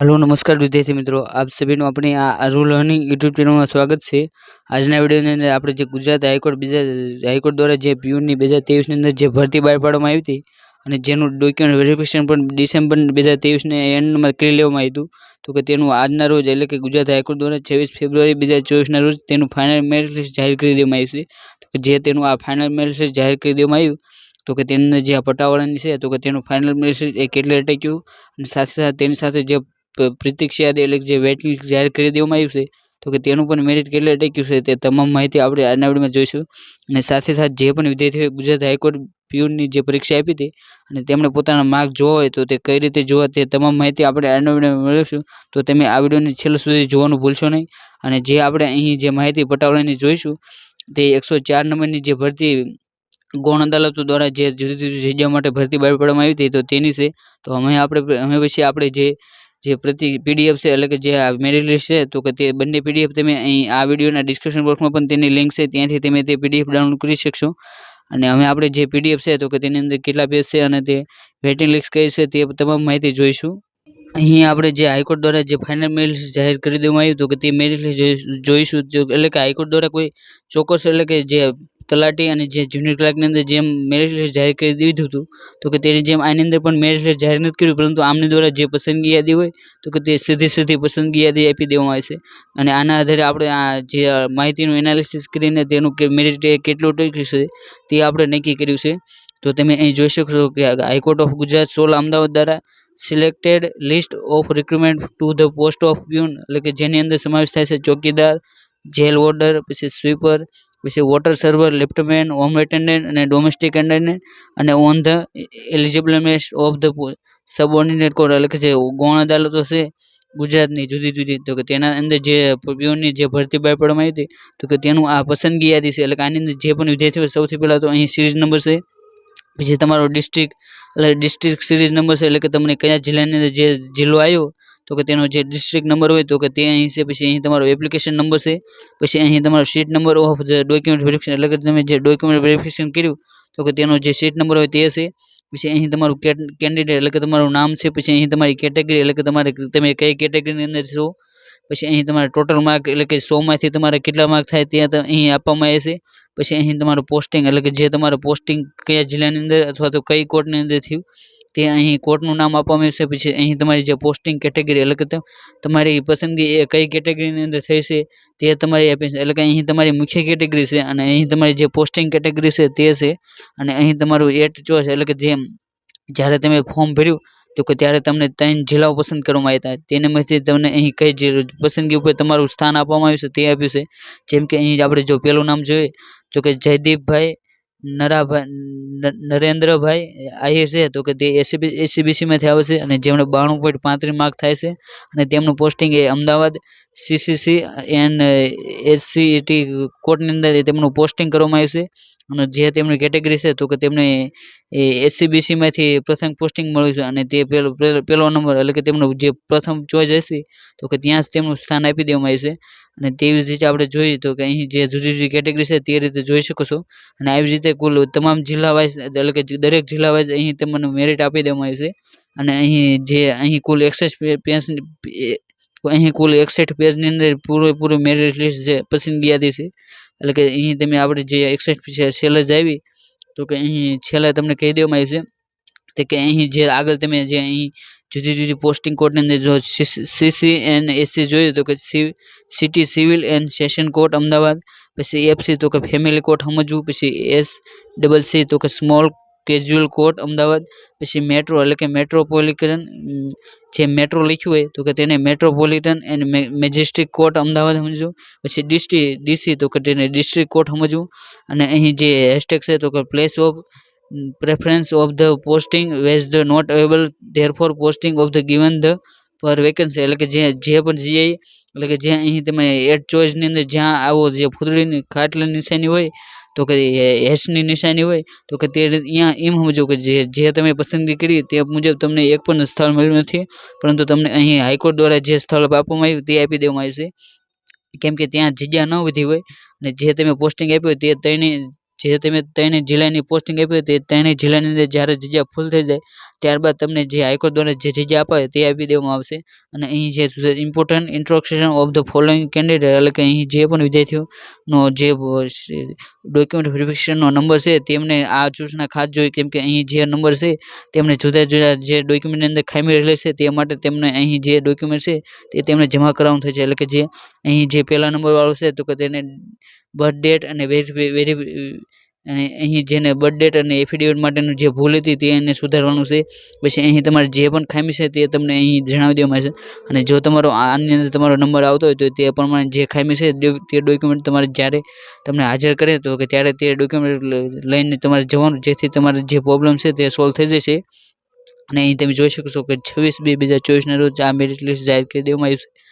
Hello, નમસ્કાર વિદ્યાર્થી મિત્રો. આપ સભીનું આપણી આ રૂલ લર્નિંગ યુટ્યુબ ચેનલમાં સ્વાગત છે. આજના વિડીયોની અંદર આપણે જે ગુજરાત હાઈકોર્ટ બીજા હાઈકોર્ટ દ્વારા જે પીયુનની બે હજાર તેવીસની અંદર જે ભરતી બહાર પાડવામાં આવી હતી અને જેનું ડોક્યુમેન્ટ વેરિફિકેશન પણ ડિસેમ્બર બે હજાર તેવીસને એન્ડમાં કરી લેવામાં આવ્યું તો કે તેનું આજના રોજ, એટલે કે ગુજરાત હાઈકોર્ટ દ્વારા છવ્વીસ ફેબ્રુઆરી બે હજાર ચોવીસના રોજ તેનું ફાઇનલ મેરિટ લિસ્ટ જાહેર કરી દેવામાં આવ્યું છે. તો કે જે તેનું આ ફાઇનલ મેરિટ લિસ્ટ જાહેર કરી દેવામાં આવ્યું, તો કે તેની જે આ પટાવાળાની છે, તો કે તેનું ફાઇનલ મેરિટ એ કેટલે અટક્યું અને સાથે સાથે તેની સાથે જે પ્રતીક્ષા યાદી એટલે જે વેટ લિસ્ટ જાહેર કરી દેવામાં આવ્યું છે, તો કે તેનું પણ મેરિટ કેટલે અટક્યું છે તે તમામ માહિતી આપણે આજના વિડીયોમાં જોઈશું. અને સાથે સાથે જે પણ વિદ્યાર્થીઓએ ગુજરાત હાઈકોર્ટ પ્યુનની જે પરીક્ષા આપી હતી અને તેમણે પોતાના માર્ક જોવા હોય તો તે કઈ રીતે જોવા તે તમામ માહિતી આપણે આજના વિડીયોમાં મેળવીશું તો તમે આ વિડીયોને છેલ્લે સુધી જોવાનું ભૂલશો નહીં. અને જે આપણે અહીં જે માહિતી પટાવડાની જોઈશું, તે એકસો ચાર નંબરની જે ભરતી ગૌણ અદાલતો દ્વારા જે જુદી જુદી જગ્યા માટે ભરતી બહાર પાડવામાં આવી હતી તો તેની છે. તો અમે આપણે, અમે પછી આપણે જે જે પ્રતિ પીડીએફ છે, એટલે કે જે આ મેરિટ લિસ્ટ છે, તો કે તે બંને પીડીએફ તમે અહીં આ વિડીયોના ડિસ્ક્રિપ્શન બોક્સમાં પણ તેની લિંક છે, ત્યાંથી તમે તે પીડીએફ ડાઉનલોડ કરી શકશો. અને હવે આપણે જે પીડીએફ છે, તો કે તેની અંદર કેટલા પેજ છે અને તે વેટિંગ લિસ્ટ કઈ છે તે તમામ માહિતી જોઈશું. અહીં આપણે જે હાઈકોર્ટ દ્વારા જે ફાઇનલ મેરિટ જાહેર કરી દેવામાં આવ્યું હતું કે તે મેરિટ લિસ્ટ જોઈશું. એટલે કે હાઈકોર્ટ દ્વારા કોઈ ચોક્કસ, એટલે કે જે તલાટી અને જે જુનિયર ક્લાર્કની અંદર જેમ મેરિટ લિસ્ટ જાહેર કરી દીધું હતું, તો કે તેની જેમ આની અંદર પણ મેરિટ લિસ્ટ જાહેર નથી કર્યું, પરંતુ આમની દ્વારા જે પસંદગી યાદી હોય, તો કે તે સીધી સીધી પસંદગી યાદી આપી દેવામાં આવે છે. અને આના આધારે આપણે આ જે માહિતીનું એનાલિસિસ કરીને તેનું કે મેરિટ કેટલું ટક્યું છે, તે આપણે નક્કી કર્યું છે. તો તમે અહીં જોઈ શકશો કે high court of Gujarat Sola Ahmedabad દ્વારા selected list of recruitment to the post of peon એટલે કે જેની અંદર સમાવેશ થાય છે ચોકીદાર જેલ વોર્ડર પછી સ્વીપર પછી water server liftman home attendant અને ડોમેસ્ટિક એટેન્ડન્ટ અને on the eligibleness of the subordinate court એટલે કે જે ગૌણ અદાલતો છે, ગુજરાતની જુદી જુદી. તો કે તેના અંદર જે પીઓની જે ભરતી બહાર પાડવામાં આવી હતી, તો કે તેનું આ પસંદગી યાદી છે. એટલે કે આની અંદર જે પણ વિદ્યાર્થીઓ સૌથી પહેલાં તો અહીં સિરીઝ નંબર છે. પછી તમારો ડિસ્ટ્રિક્ટ એટલે ડિસ્ટ્રિક્ટ સિરીઝ નંબર છે. એટલે કે તમને કયા જિલ્લાની અંદર જે જિલ્લો આવ્યો તો કે તેનો જે ડિસ્ટ્રિક્ટ નંબર હોય તો કે તે અહીં છે, પછી અહીં તમારો એપ્લિકેશન નંબર છે, પછી અહીં તમારો seat number of the document verification એટલે કે તમે જે ડોક્યુમેન્ટ વેરિફિકેશન કર્યું, તો કે તેનો જે સીટ નંબર હોય તે છે, પછી અહીં તમારું કેન્ડિડેટ એટલે કે તમારું નામ છે, પછી અહીં તમારી કેટેગરી એટલે કે તમારે તમે કઈ કેટેગરીની અંદર છો, પછી અહીં તમારે ટોટલ માર્ક એટલે કે સોમાંથી તમારે કેટલા માર્ક થાય ત્યાં અહીં આપવામાં આવે છે, પછી અહીં તમારું પોસ્ટિંગ એટલે કે જે તમારું પોસ્ટિંગ કયા જિલ્લાની અંદર અથવા તો કઈ કોર્ટની અંદર થયું તે અહીં કોર્ટનું નામ આપવામાં આવશે. પછી અહીં તમારી જે પોસ્ટિંગ કેટેગરી એટલે કે તમારી પસંદગી એ કઈ કેટેગરીની અંદર થઈ છે તે તમારી આપી એટલે કે અહીં તમારી મુખ્ય કેટેગરી છે અને અહીં તમારી જે પોસ્ટિંગ કેટેગરી છે તે છે અને અહીં તમારું એટ ચોઈસ એટલે કે જેમ જ્યારે તમે ફોર્મ ભર્યું તો કે ત્યારે તમને ત્રણ જિલ્લાઓ પસંદ કરવામાં આવ્યા હતા. તેનામાંથી તમને અહીં કઈ પસંદગી ઉપર તમારું સ્થાન આપવામાં આવ્યું છે તે આપ્યું છે. જેમ કે અહીં આપણે જો પહેલું નામ જોઈએ તો કે જયદીપભાઈ નરાભાઈ નરેન્દ્રભાઈ આહીર છે તો કે તે એસીબી એસીબીસીમાંથી આવે છે અને જેમણે બાણું પોઈન્ટ પાંત્રીસ માર્ક થાય છે અને તેમનું પોસ્ટિંગ એ અમદાવાદ સીસીસી એન એસસીઈટી કોર્ટની અંદર તેમનું પોસ્ટિંગ કરવામાં આવ્યું છે. અને જે તેમની કેટેગરી છે તો કે તેમને એસસીબીસીમાંથી પ્રથમ પોસ્ટિંગ મળ્યું છે અને તે પેલો પહેલો નંબર એટલે કે તેમનો જે પ્રથમ ચોઈસ હશે તો કે ત્યાં જ તેમનું સ્થાન આપી દેવામાં આવ્યું છે. અને તેવી જ રીતે આપણે જોઈએ તો કે અહીં જે જુદી જુદી કેટેગરી છે તે રીતે જોઈ શકો છો. અને આવી રીતે કુલ તમામ જિલ્લા વાઇઝ એટલે કે દરેક જિલ્લા વાઇઝ અહીં તમને મેરિટ આપી દેવામાં આવ્યું છે. અને અહીં જે, અહીં કુલ એકસઠ પેજ અહીં કુલ એકસઠ પેજની અંદર પૂરેપૂરું મેરિટ લિસ્ટ છે પસંદગી યાદી છે. એટલે કે અહીં તમે આપણે જે એકસઠ છેલ્લે જ આવી, તો કે અહીં છેલ્લે તમને કહી દેવામાં આવ્યું છે કે અહીં જે આગળ તમે જે અહીં જુદી જુદી પોસ્ટિંગ કોર્ટની અંદર જો સીસી એન્ડ એસસી જોઈએ તો કે city civil and session court Ahmedabad, પછી એફસી તો કે ફેમિલી કોર્ટ સમજવું, પછી એસ ડબલ સી તો કે સ્મોલ કેઝ્યુઅલ કોર્ટ અમદાવાદ, પછી મેટ્રો એટલે કે મેટ્રોપોલિટન જે મેટ્રો લખ્યું હોય તો કે તેને metropolitan and majestic court Ahmedabad સમજવું, પછી ડિસ્ટ્રી ડીસી તો કે તેને ડિસ્ટ્રિક્ટ કોર્ટ સમજવું, અને અહીં જે હેશટેગ છે તો કે place of preference of the posting was the not available there for posting of the given the per vacancy એટલે કે જે જે પણ જીઆઈ એટલે કે જ્યાં અહીં તમે એડ ચોઈસની અંદર જ્યાં આવો જે ફૂદડીની ખાટલી નિશાની હોય તો કે હેશની નિશાની હોય, તો કે તે અહીંયા એમ સમજો કે જે જે તમે પસંદગી કરી તે મુજબ તમને એક પણ સ્થળ મળ્યું નથી. પરંતુ તમને અહીં હાઈકોર્ટ દ્વારા જે સ્થળ આપવામાં આવ્યું તે આપી દેવામાં આવ્યું છે. કેમ કે ત્યાં જગ્યા ન વધી હોય અને જે તમે પોસ્ટિંગ આપી હોય તે ત્રણેય જે તમે ત્રણેય જિલ્લાની પોસ્ટિંગ આપી તે ત્રણેય જિલ્લાની અંદર જ્યારે જગ્યા ફૂલ થઈ જાય, ત્યારબાદ તમને જે હાઈકોર્ટ દ્વારા જે જગ્યા અપાય તે આપી દેવામાં આવશે. અને અહીં જે important instruction of the following candidate એટલે કે અહીં જે પણ વિદ્યાર્થીઓનો જે ડોક્યુમેન્ટ વેરિફિકેશનનો નંબર છે, તેમને આ સૂચના ખાસ જોઈ, કેમ કે અહીં જે નંબર છે, તેમને જુદા જુદા જે ડોક્યુમેન્ટની અંદર ખામી રહેલી છે, તે માટે તેમને અહીં જે ડોક્યુમેન્ટ છે, તે તેમને જમા કરાવવાનું થાય છે. એટલે કે જે અહીં જે પહેલા નંબરવાળો છે, તો કે તેને બર્થ ડેટ અને વેરી અને અહીં જેને બર્થ ડેટ અને એફિડેવિટ માટેનું જે ભૂલ હતી તે એને સુધારવાનું છે. પછી અહીં તમારે જે પણ ખામી છે તે તમને અહીં જણાવી દેવામાં આવશે. અને જો તમારો આની અંદર તમારો નંબર આવતો હોય તો તે પ્રમાણે જે ખામી છે તે ડોક્યુમેન્ટ તમારે જ્યારે તમને હાજર કરે તો કે ત્યારે તે ડોક્યુમેન્ટ લઈને તમારે જવાનું, જેથી તમારે જે પ્રોબ્લેમ છે તે સોલ્વ થઈ જશે. અને અહીં તમે જોઈ શકો છો કે છવ્વીસ બે બે હજાર ચોવીસના રોજ આ મેરિટ લિસ્ટ જાહેર કરી દેવામાં આવ્યું છે.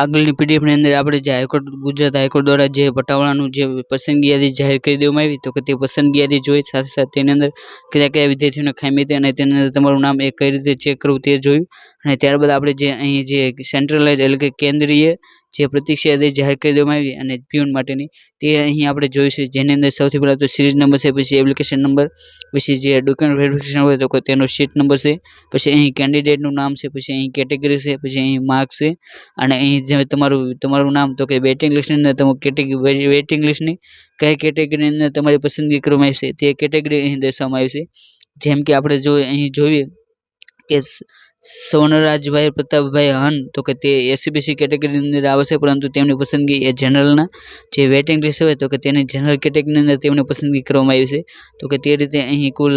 આગળની પીડીએફની અંદર આપણે જે હાઈકોર્ટ, ગુજરાત હાઈકોર્ટ દ્વારા જે પટાવાળાનું જે પસંદગી યાદી જાહેર કરી દેવામાં આવી, તો કે તે પસંદગી યાદી જોઈ, સાથે સાથે તેની અંદર કયા કયા વિદ્યાર્થીઓને ખામી હતી અને તેની અંદર તમારું નામ એ કઈ રીતે ચેક કરવું તે જોયું. અને ત્યારબાદ આપણે જે અહીં જે સેન્ટ્રલાઇઝ એટલે કે કેન્દ્રીય જે પ્રતિક્ષા યાદી જાહેર કરી દેવામાં આવી અને પ્યુન માટેની, તે અહીં આપણે જોઈશું જેની અંદર સૌથી પહેલાં તો સિરીઝ નંબર છે, પછી એપ્લિકેશન નંબર પછી જે ડોક્યુમેન્ટ વેરિફિકેશન હોય તો તેનો શીટ નંબર છે, પછી અહીં કેન્ડિડેટનું નામ છે, પછી અહીં કેટેગરી છે, પછી અહીં માર્ક્સ છે. અને અહીં જે તમારું તમારું નામ તો કે વેટિંગ લિસ્ટની અંદર તમે કેટેગરી વેટિંગ લિસ્ટની કઈ કેટેગરીની અંદર તમારી પસંદગી કરવામાં આવી છે, તે કેટેગરી અહીં દર્શાવવામાં આવી છે. જેમ કે આપણે જો અહીં જોઈએ કે સોનરાજભાઈ પ્રતાપભાઈ હન, તો કે તે એસીબીસી કેટેગરીની અંદર આવે છે, પરંતુ તેમની પસંદગી એ જનરલના જે વેટિંગ લિસ્ટ હોય, તો કે તેની જનરલ કેટેગરીની અંદર તેમની પસંદગી કરવામાં આવી છે. તો કે તે રીતે અહીં કુલ,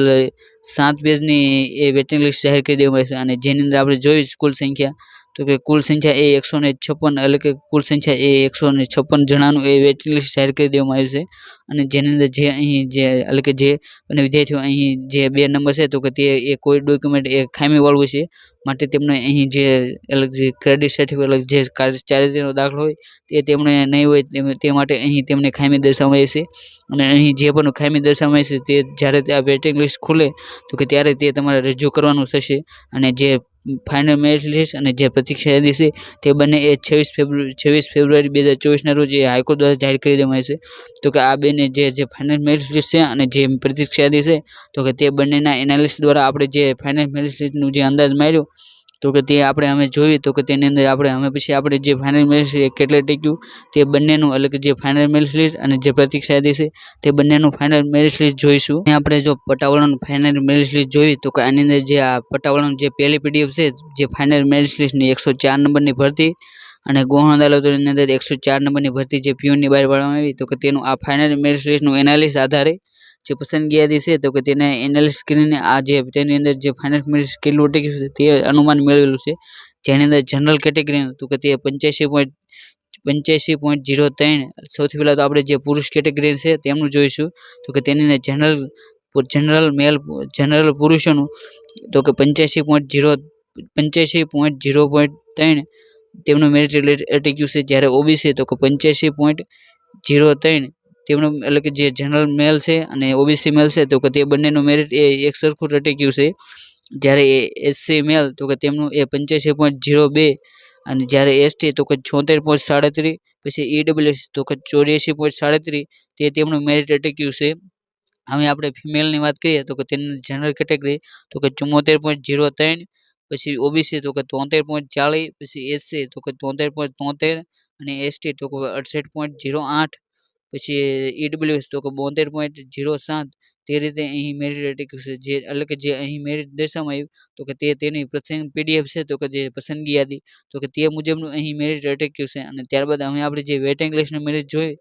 સાત પેજની એ વેટિંગ લિસ્ટ જાહેર કરી દેવામાં આવી છે. અને જેની અંદર આપણે જોઈ કુલ સંખ્યા તો કે કુલ સંખ્યા એ એકસો ને છપ્પન, એટલે કે કુલ સંખ્યા એ એકસો ને છપ્પન જણાનું એ વેટિંગ લિસ્ટ જાહેર કરી દેવામાં આવ્યું છે. અને જેની અંદર જે અહીં જે, એટલે કે જે અને વિદ્યાર્થીઓ અહીં જે બે નંબર છે, તો કે તે એ કોઈ ડોક્યુમેન્ટ એ ખામીવાળું છે. માટે તેમને અહીં જે અલગ જે ક્રેડિટ સર્ટિફિકેટ જે ચારિત્રનો દાખલો હોય, તે તેમણે નહીં હોય તે માટે અહીં તેમને ખામી દર્શાવવામાં છે. અને અહીં જે પણ ખામી દર્શાવવામાં છે, તે જ્યારે આ વેટિંગ લિસ્ટ ખુલે, તો કે ત્યારે તે તમારે રજૂ કરવાનું થશે. અને જે ફાઇનલ મેરિટ લિસ્ટ અને જે પ્રતિક્ષા યાદી છે તે બંને એ છવ્વીસ ફેબ્રુઆરી છવ્વીસ ફેબ્રુઆરી બે હજાર ચોવીસના રોજ એ હાઈકોર્ટ દ્વારા જાહેર કરી દેવામાં આવશે તો કે આ બેને જે જે ફાઇનલ મેરિટ લિસ્ટ છે અને જે પ્રતિક્ષા યાદી છે, તો કે તે બંનેના એનાલિસ્ટ દ્વારા આપણે જે ફાઇનલ મેરિટ લિસ્ટનું જે અંદાજ માર્યો તો કે તે આપણે અમે જોઈએ તો કે તેની અંદર આપણે, અમે પછી આપણે જે ફાઇનલ લિસ્ટ કેટલે ટીક્યું તે બંનેનું એટલે કે જે ફાઇનલ મેરિટ લિસ્ટ અને જે પ્રતિક્ષા દેશે તે બંનેનું ફાઇનલ મેરિટ લિસ્ટ જોઈશું. આપણે જો પટાવાળાનું ફાઇનલ મેરિટ લિસ્ટ જોઈએ તો કે આની અંદર જે આ પટાવાળાનું જે પહેલી પીડીએફ છે, જે ફાઇનલ મેરિટ લિસ્ટની એકસો ચાર નંબરની ભરતી અને ગોહણ અદાલતોની અંદર એકસો ચાર નંબરની ભરતી જે પ્યુનની બહાર પાડવામાં આવી, તો કે તેનું આ ફાઇનલ મેરિટ લિસ્ટનું એનાલિસ આધારે જે પસંદગી યાદી છે, તો કે તેને એનાલિસ કરીને આ જે, તેની અંદર જે ફાઇનલ કેટલું અટકી છે, તે અનુમાન મેળવેલું છે. જેની અંદર જનરલ કેટેગરી તો કે તે પંચ્યાસી પોઈન્ટ પંચ્યાસી પોઈન્ટ જીરો ત્રણ, સૌથી પહેલાં તો આપણે જે પુરુષ કેટેગરી છે, તેમનું જોઈશું. તો કે તેની અંદર જનરલ જનરલ મેલ જનરલ પુરુષોનું, તો કે પંચ્યાસી પોઈન્ટ જીરો પંચ્યાસી પોઈન્ટ જીરો પોઈન્ટ ત્રણ, તેમનું મેરિટ અટક્યું છે, જ્યારે ઓબીસી તો કે પંચ્યાસી પોઈન્ટ જીરો ત્રણ તેમનું એટલે કે જે જનરલ મેલ છે અને ઓબીસી મેલ છે, તો કે તે બંનેનું મેરિટ એ એક સરખું રટેક્યું છે. જ્યારે એ એસસી મેલ તો કે તેમનું એ પંચ્યાસી પોઈન્ટ ઝીરો બે અને જ્યારે એસટી તો કે છોતેર પોઈન્ટ સાડત્રીસ, પછી ઈડબ્લ્યુએસ તો કે ચોર્યાસી પોઈન્ટ સાડત્રીસ, તે તેમનું મેરિટ અટક્યું છે. હવે આપણે ફિમેલની વાત કરીએ, તો કે તેની જનરલ કેટેગરી તો કે ચુમ્મોતેર પોઈન્ટ ઝીરો ત્રણ, પછી ઓબીસી તો કે તોતેર પોઈન્ટ ચાલીસ, પછી એસસી તો કે તોતેર પોઈન્ટ તોતેર, અને એસટી તો કે અડસઠ પોઈન્ટ ઝીરો આઠ પછી ઈડબ્લ્યુએસ તો કે બોતેર પોઈન્ટ જીરો સાત, તે રીતે અહીં મેરિટ અટક્યું છે. જે એટલે કે જે અહીં મેરિટ દર્શાવવામાં આવ્યું, તો કે તે તેની પ્રથમ પીડીએફ છે, તો કે જે પસંદગી યાદી તો કે તે મુજબનું અહીં મેરિટ અટક્યું છે. અને ત્યારબાદ અમે આપણે જે વેટિંગ લિસ્ટનું મેરિટ જોઈએ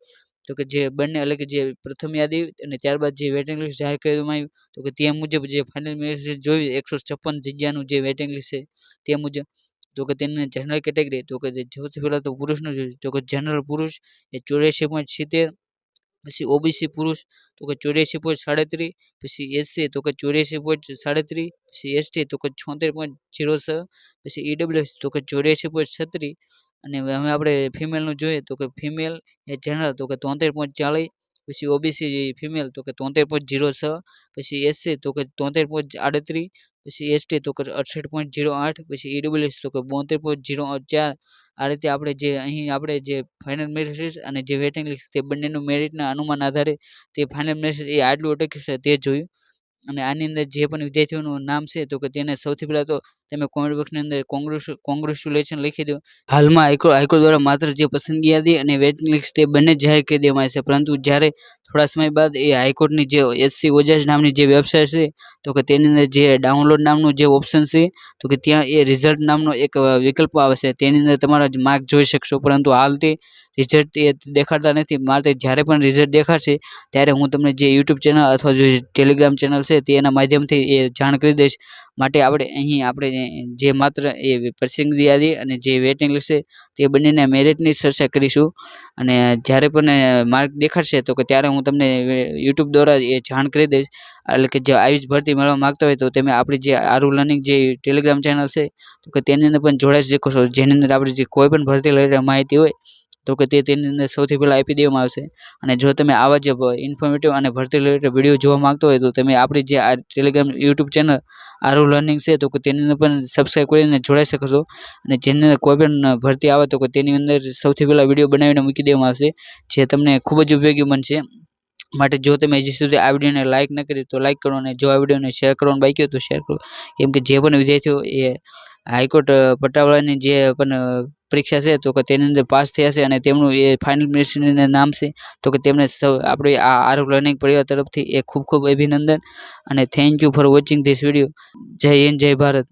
તો કે જે બંને એટલે કે જે પ્રથમ યાદી અને ત્યારબાદ જે વેટિંગ લિસ્ટ જાહેર કરવામાં આવ્યું, તો કે તે મુજબ જે ફાઇનલ મેરિટ લિસ્ટ જોયું, એકસો છપ્પન જગ્યાનું જે વેટિંગ લિસ્ટ છે, તે મુજબ, તો કે તેને જનરલ કેટેગરી તો કે સૌથી પહેલાં તો પુરુષનું જોયું, તો કે જનરલ પુરુષ એ ચોર્યાસી પોઈન્ટ સિત્તેર પછી ઓબીસી પુરુષ, તો કે ચોર્યાસી પોઈન્ટ સાડત્રીસ પછી એસસી તો કે ચોર્યાસી પોઈન્ટ સાડત્રીસ પછી એસટી, તો કે છોતેર પોઈન્ટ જીરો છ, પછી ઈડબ્લ્યુએસ તો કે ચોર્યાસી પોઈન્ટ છત્રીસ અને હવે આપણે ફિમેલનું જોઈએ, તો કે ફિમેલ એ જનરલ તો કે તોતેર પોઈન્ટ ચાલીસ, પછી ઓબીસી ફિમેલ, તો કે તોતેર પોઈન્ટ જીરો છ, પછી એસસી, તો કે તોતેર પોઈન્ટ આડત્રીસ પછી એસટી તો કે અડસઠ પોઈન્ટ જીરો આઠ, પછી ઈડબ્લ્યુએસ તો કે બોતેર પોઈન્ટ જીરો ચાર. આ રીતે આપણે જે અહીં આપણે જે ફાઇનલ મેરિટ અને જે વેટિંગ લિસ્ટ તે બંનેનું મેરિટના અનુમાન આધારે તે ફાઇનલ મેરિટ એ આટલું અટક્યું છે તે જોયું. અને આની અંદર જે પણ વિદ્યાર્થીઓનું નામ છે તો કે તેને સૌથી પહેલાં તો તમે કોમેન્ટ બોક્સની અંદર કોંગ્રેસ કોંગ્રેચ્યુલેશન લખી દો. હાલમાં હાઈકોર્ટ હાઈકોર્ટ દ્વારા માત્ર જે પસંદગી યાદી અને વેટિંગ લિસ્ટ તે બંને જાહેર કરી દેવામાં આવી છે. પરંતુ જ્યારે થોડા સમય બાદ એ હાઈકોર્ટની જે એસસી ઓજાજ નામની જે વેબસાઇટ છે, તો કે તેની અંદર જે ડાઉનલોડ નામનું જે ઓપ્શન છે, તો કે ત્યાં એ રિઝલ્ટ નામનો એક વિકલ્પ આવે છે. તેની અંદર તમારા માર્ક જોઈ શકશો. પરંતુ હાલ તે રિઝલ્ટ એ દેખાડતા નથી. માટે જ્યારે પણ રિઝલ્ટ દેખાડશે, ત્યારે હું તમને જે યુટ્યુબ ચેનલ અથવા જે ટેલિગ્રામ ચેનલ છે, તેના માધ્યમથી એ જાણ કરી દઈશ. માટે આપણે અહીં આપણે જે માત્ર એ પ્રસિંગ યાદી અને જે વેટિંગ લિસ્ટ છે, તે બંનેના મેરિટની ચર્ચા કરીશું. અને જ્યારે પણ માર્ક દેખાડશે, તો કે ત્યારે હું તમને યુટ્યુબ દ્વારા એ જાણ કરી દઈશ. એટલે કે જે આયુષ ભરતી મેળવવા માગતા હોય, તો તમે આપણી જે આરુ લર્નિંગ જે ટેલિગ્રામ ચેનલ છે, તો કે તેની અંદર પણ જોડાઈ શકો છો. જેની અંદર આપણે જે કોઈ પણ ભરતી લઈને માહિતી હોય, તો કે તે તેની અંદર સૌથી પહેલાં આપી દેવામાં આવશે. અને જો તમે આવા જે ઇન્ફોર્મેટિવ અને ભરતી રિલેટેડ વીડિયો જોવા માંગતો હોય તો તમે આપણી જે આ Telegram YouTube channel Aaru learning છે, તો તેની અંદર પણ સબસ્ક્રાઈબ કરીને જોડાઈ શકો છો. અને જેની અંદર કોઈ પણ ભરતી આવે તો તેની અંદર સૌથી પહેલાં વીડિયો બનાવીને મૂકી દેવામાં આવશે, જે તમને ખૂબ જ ઉપયોગી બનશે. માટે જો તમે હજી સુધી આ વિડીયોને લાઇક ન કરી તો લાઇક કરો અને જો આ વિડીયોને શેર કરવાનું બાકી હોય તો શેર કરો. કેમ કે જે પણ વિદ્યાર્થીઓ એ હાઈકોર્ટ પટાવાળાની જે પણ પરીક્ષા છે, તો કે તેની અંદર પાસ થયા છે અને તેમનું એ ફાઇનલ અંદર નામ છે, તો કે તેમને સૌ, આપણે આ આરોગ્ય લર્નિંગ પરિવાર તરફથી એ ખૂબ ખૂબ અભિનંદન અને thank you for watching this video Jai Hind, Jai Bharat.